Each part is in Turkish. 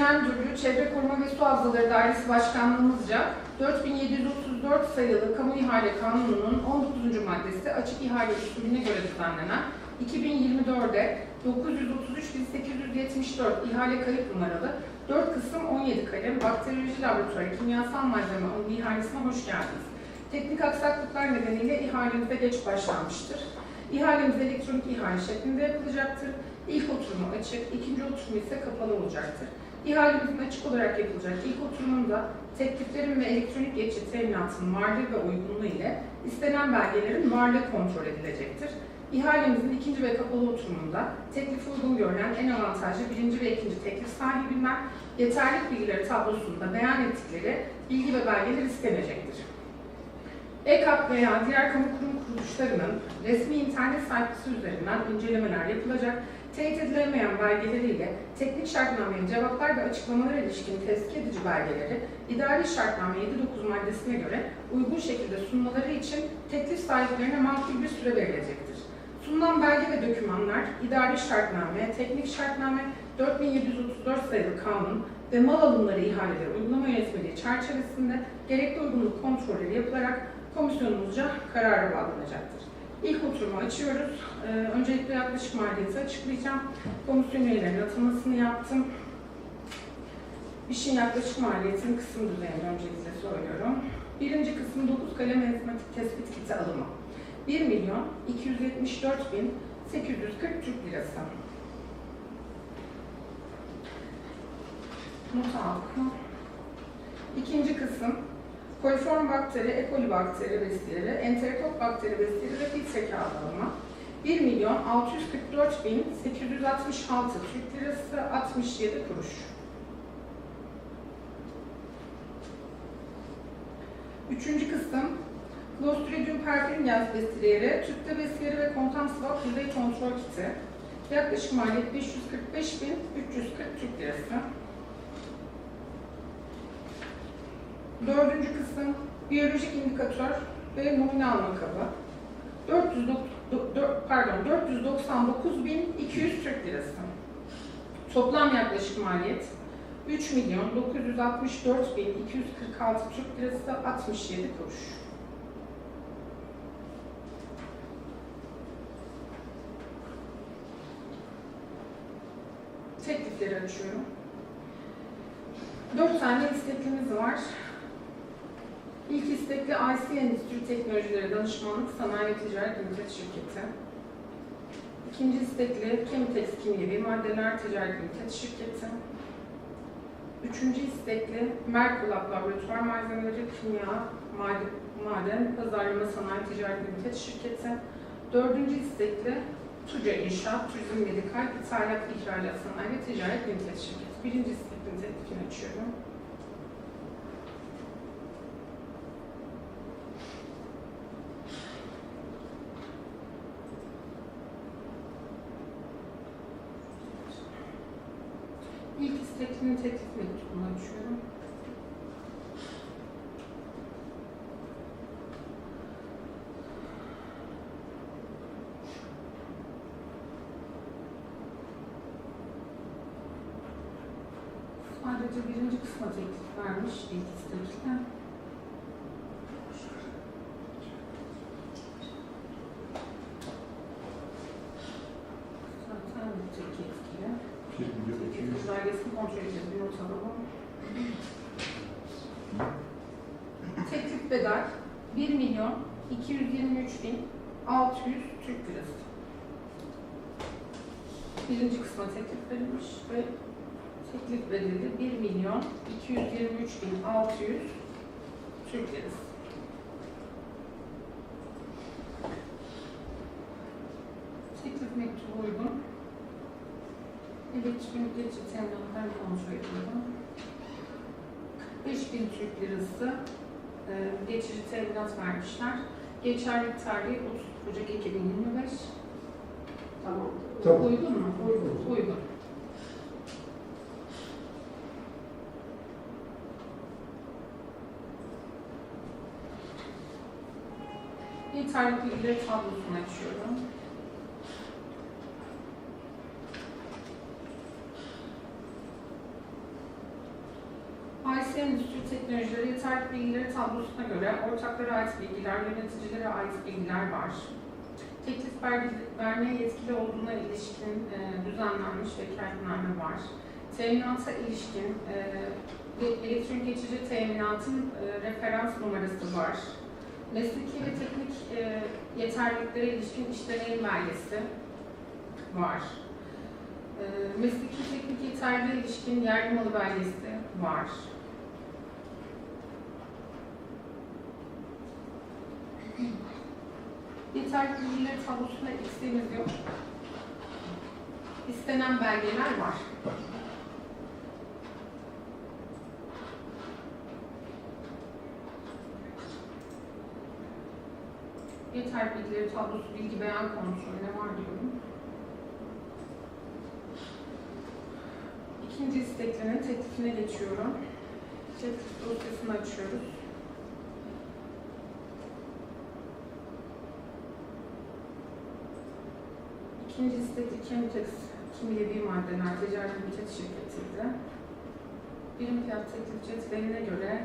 Genel Müdürlüğü Çevre Koruma ve Su Havzaları Dairesi Başkanlığımızca 4734 sayılı Kamu İhale Kanunu'nun 19. maddesi açık ihale usulüne göre düzenlenen 2024'de 933.874 ihale kayıt numaralı 4 kısım 17 kalem bakteriyoloji laboratuvarı kimyasal malzeme onun ihalesine hoş geldiniz. Teknik aksaklıklar nedeniyle ihalemize geç başlanmıştır. İhalemiz elektronik ihale şeklinde yapılacaktır. İlk oturumu açık, ikinci oturumu ise kapalı olacaktır. İhalemizin açık olarak yapılacak ilk oturumunda tekliflerin ve elektronik geçit teminatının varlığı ve uygunluğu ile istenen belgelerin varlığı kontrol edilecektir. İhalemizin ikinci ve kapalı oturumunda teklifi uygun görülen en avantajlı birinci ve ikinci teklif sahibinden yeterlik bilgileri tablosunda beyan ettikleri bilgi ve belgeler istenecektir. EKAP veya diğer kamu kurum kuruluşlarının resmi internet sayfası üzerinden incelemeler yapılacak, teyit edilemeyen belgeleriyle teknik şartnameye cevaplar ve açıklamalara ilişkin tezki edici belgeleri idari şartname 7.9 maddesine göre uygun şekilde sunmaları için teklif sahiplerine makul bir süre verilecektir. Sunulan belge ve dokümanlar idari şartname, teknik şartname 4734 sayılı kanun ve mal alımları ihaleleri uygulama yönetmeliği çerçevesinde gerekli uygunluk kontrolleri yapılarak komisyonumuzca karara bağlanacaktır. İlk oturumu açıyoruz. Ee, öncelikle yaklaşık maliyeti açıklayacağım. Komisyon üyelerinin atamasını yaptım. İşin yaklaşık maliyetini kısım düzeyinde öncelikle söylüyorum. Birinci kısım 9 kalem enzematik tespit kiti alımı. 1 milyon 274 bin 840 Türk lirası. Not aldım. İkinci kısım koliform bakteri, E. coli bakteri vesileri, enterokok bakteri vesileri ve filtre kağıdı alımı. 1 milyon 644 bin 866 Türk lirası 67 kuruş. Üçüncü kısım Clostridium perfringens vesileri, tüpte vesileri ve kontam swab yüzey kontrol kiti. Yaklaşık maliyet 545 bin 340 Türk lirası. Dördüncü kısım biyolojik indikatör ve numune alma kabı. 400, do- dö- pardon 499.200 Türk lirası. Toplam yaklaşık maliyet 3 milyon 964.246 Türk lirası 67 kuruş. Teklifleri açıyorum. 4 tane isteklimiz var. İlk istekli IC Endüstri Teknolojileri Danışmanlık Sanayi Ticaret Limited Şirketi. İkinci istekli Chemitex Kimyevi Maddeler Ticaret Limited Şirketi. Üçüncü istekli Merkulab Laboratuvar Malzemeleri Kimya Maden, Pazarlama Sanayi Ticaret Limited Şirketi. Dördüncü istekli Tuca İnşaat, Turizm Medikal, İthalat İhracat Sanayi Ticaret Limited Şirketi. Birinci isteklinin teklifini açıyorum. İlk isteklinin teklif mektubunu açıyorum. Sadece birinci kısma teklif vermiş ilk istekte. Zaten bu tek etkili. 1 milyon 200. Belgesini kontrol edeceğiz. Bir not alalım. Teklif bedel 1 milyon 223 bin 600 Türk lirası. Birinci kısma teklif verilmiş ve teklif bedeli 1 milyon 223 bin 600 Türk lirası. Teklif mektubu uygun. Elektronik geçit teminatlarını kontrol. 45 bin Türk lirası e, geçici teminat vermişler. Geçerlilik tarihi 30 Ocak 2025. Tamam. Tamam. Uygun mu? Uygun. Uygun. Yeterli bilgileri tablosunu açıyorum. endüstri teknolojileri yeterli bilgileri tablosuna göre ortaklara ait bilgiler, yöneticilere ait bilgiler var. Teklif ver- vermeye yetkili olduğuna ilişkin e, düzenlenmiş vekaletname var. Teminata ilişkin e, elektronik geçici teminatın e, referans numarası var. Mesleki ve teknik e, yeterliliklere ilişkin iş deneyim belgesi var. E, mesleki teknik yeterliliğe ilişkin yerli malı belgesi var. Yeterli bilgileri tablosunda eksiğimiz yok. İstenen belgeler var. Yeterli bilgileri tablosu bilgi beyan kontrolüne var diyorum. İkinci isteklinin teklifine geçiyorum. Teklif dosyasını açıyoruz. İkinci istek Chemitex Kimyevi Maddeler Ticaret Limited şirketiydi. Birim fiyat teklif cetveline göre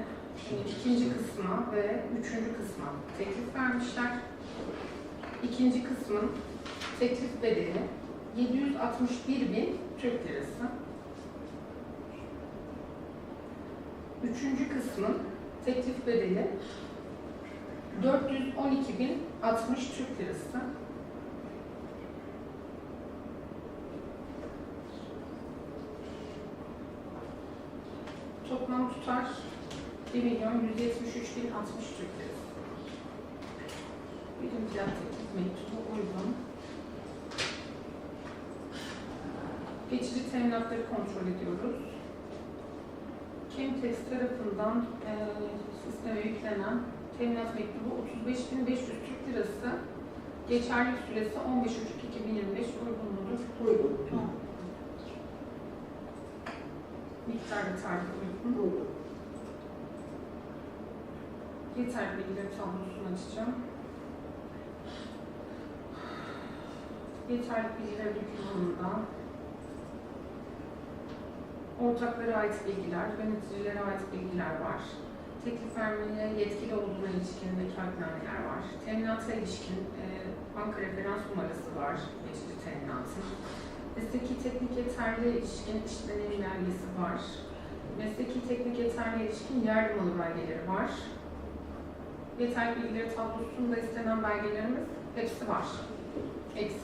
e, ikinci kısma ve üçüncü kısma teklif vermişler. İkinci kısmın teklif bedeli 761 bin Türk lirası. Üçüncü kısmın teklif bedeli 412 bin 60 Türk lirası. Toplam tutar 1 milyon 173 bin 60 Türk lirası. Birim fiyat mektubu uygun. Geçici teminatları kontrol ediyoruz. Chemtex tarafından e, sisteme yüklenen teminat mektubu 35.500 Türk lirası. Geçerlilik süresi 15 Ocak 2025 uygun mudur? Uygun. Miktar ve tarih uygun. Uygun. Yeterli bilgileri tablosunu açacağım. Yeterli bilgiler dokümanında ortaklara ait bilgiler, yöneticilere ait bilgiler var. Teklif vermeye yetkili olduğuna ilişkin vekaletnameler var. Teminata ilişkin e, banka referans numarası var, geçici teminatın. Mesleki teknik yeterliğe ilişkin iş deneyim belgesi var. Mesleki teknik yeterliğe ilişkin yerli malı belgeleri var. Yeterli bilgileri tablosunda istenen belgelerimiz hepsi var. Eksik.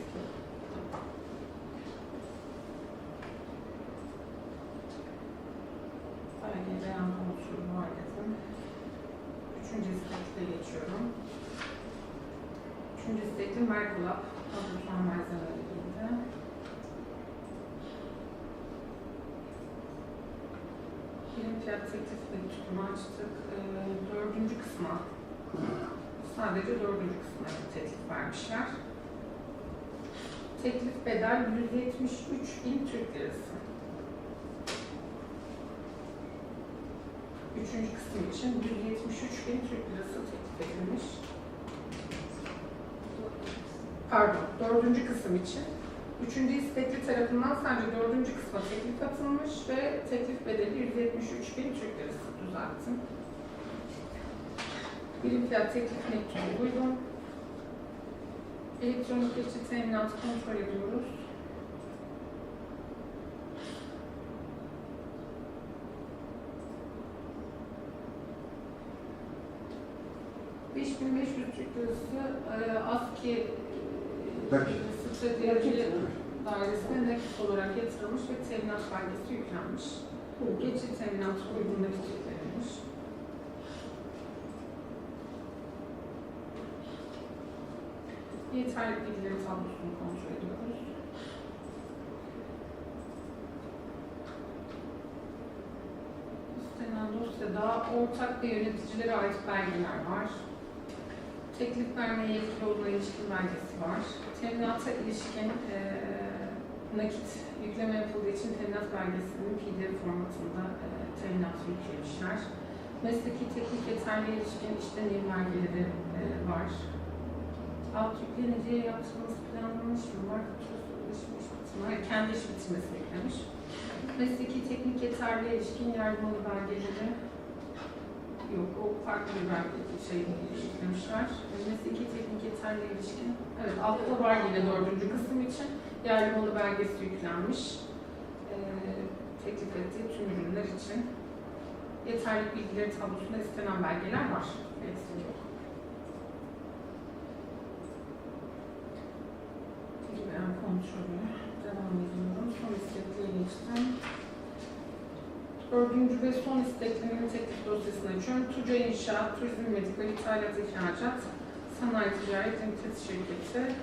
Belge beyan var dedim. Üçüncü istekle geçiyorum. Üçüncü istekli Merkulap, laboratuvar malzemeleriyle. Birim fiyat teklif mektubunu açtık. Ee, dördüncü kısma, sadece dördüncü kısma teklif vermişler. Teklif bedel 173 bin Türk lirası. Üçüncü kısım için 173 bin Türk lirası teklif edilmiş. Pardon, dördüncü kısım için. Üçüncü istekli tarafından sadece dördüncü kısma teklif atılmış ve teklif bedeli 173 bin Türk lirası düzelttim. Birim fiyat teklif mektubu uygun. Elektronik geçici teminatı kontrol ediyoruz. ...5500 Türk lirası e, ASKİ e, dairesine nakit olarak yatırılmış ve teminat belgesi yüklenmiş. Geçici teminat uygun nakit yüklenilmiş. Yeterli bilgileri tablosunu kontrol ediyoruz. İstenen dosyada ortak ve yöneticilere ait belgeler var. Teklif vermeye yetkili olduğuna ilişkin belgesi var. Teminata ilişkin eee nakit yükleme yapıldığı için teminat belgesinin PDF formatında eee teminatı yüklemişler. Mesleki teknik yeterliğe ilişkin iş deneyim belgeleri eee, var. Alt yükleniciye yaptırılması planlanmış mı? Var ödeşmiş bitimi. Hayır, kendi iş bitirmesini eklemiş. Mesleki teknik yeterliğe ilişkin yardımlı belgeleri Yok, o farklı bir belge şey yüklemişler. Mesleki teknik yeterli ilişkin. Evet, altta var yine dördüncü kısım için. Yerli malı belgesi yüklenmiş. Ee, teklif ettiği tüm ürünler için. Yeterli bilgileri tablosunda istenen belgeler var. Eksik yok. Kontrolü. Devam ediyorum. Son istekliğe geçtim. Dördüncü ve son isteklerinin teklif dosyasını açıyorum. Tuca İnşaat, Turizm Medikal İthalat İhracat, Sanayi Ticaret Limited Şirketi.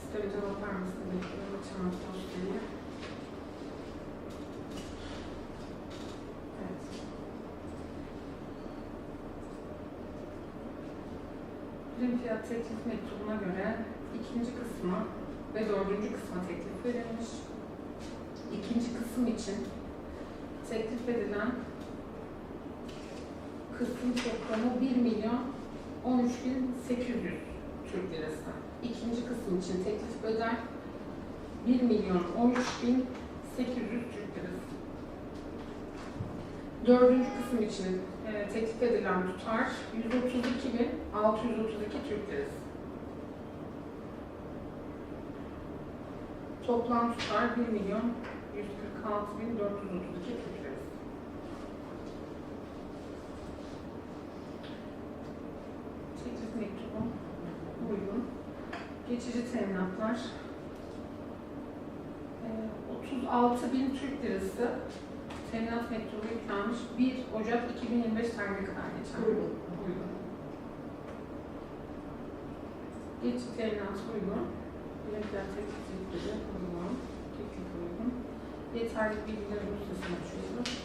Sisteme cevap vermesini bekliyorum. Açamam dosyayı. Evet. Prim fiyat teklif mektubuna göre ikinci kısma ve dördüncü kısma teklif verilmiş. İkinci kısım için teklif edilen kısım toplamı 1 milyon 13 bin 800 Türk lirası. İkinci kısım için teklif bedel 1 milyon 13 bin 800 Türk lirası. Dördüncü kısım için e, teklif edilen tutar 132 bin 632 Türk lirası. Toplam tutar 1 milyon 146 bin 432 Türk lirası. Teklif mektubu uygun. Geçici teminatlar e, 36 bin Türk lirası teminat mektubu yüklenmiş 1 Ocak 2025 tarihine kadar geçen. Uygun. Uygun. Geçici teminat uygun. Biletler teklifleri uygun. Teklif uygun. Yeterli bilgileri dosyasını açıyoruz.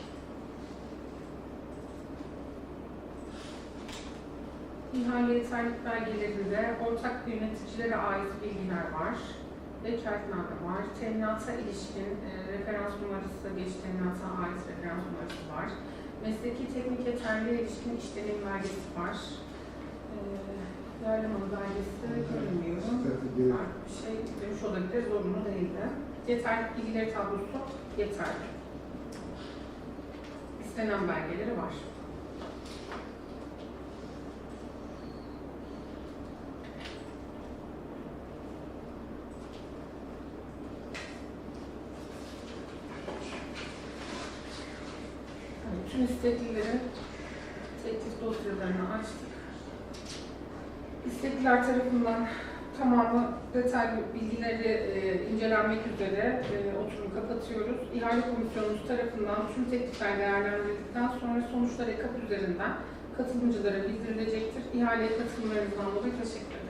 İhale yeterlik belgelerinde ortak yöneticilere ait bilgiler var. Vekaletname var. Teminata ilişkin e, referans numarası, geç teminata ait referans numarası var. Mesleki teknik yeterliğe ilişkin iş deneyim belgesi var. E, yerli malı belgesi görünmüyor. Farklı bir şey demiş olabilir, zorunlu değildi. Yeterli bilgileri tablosu yeterli. İstenen belgeleri var. Evet, Tüm isteklilerin teklif dosyalarını açtık. İstekliler tarafından tamamı detaylı bilgileri e, incelenmek üzere e, oturumu kapatıyoruz. İhale komisyonumuz tarafından tüm teklifler değerlendirildikten sonra sonuçlar EKAP üzerinden katılımcılara bildirilecektir. İhaleye katılımlarınızdan dolayı teşekkür ederim.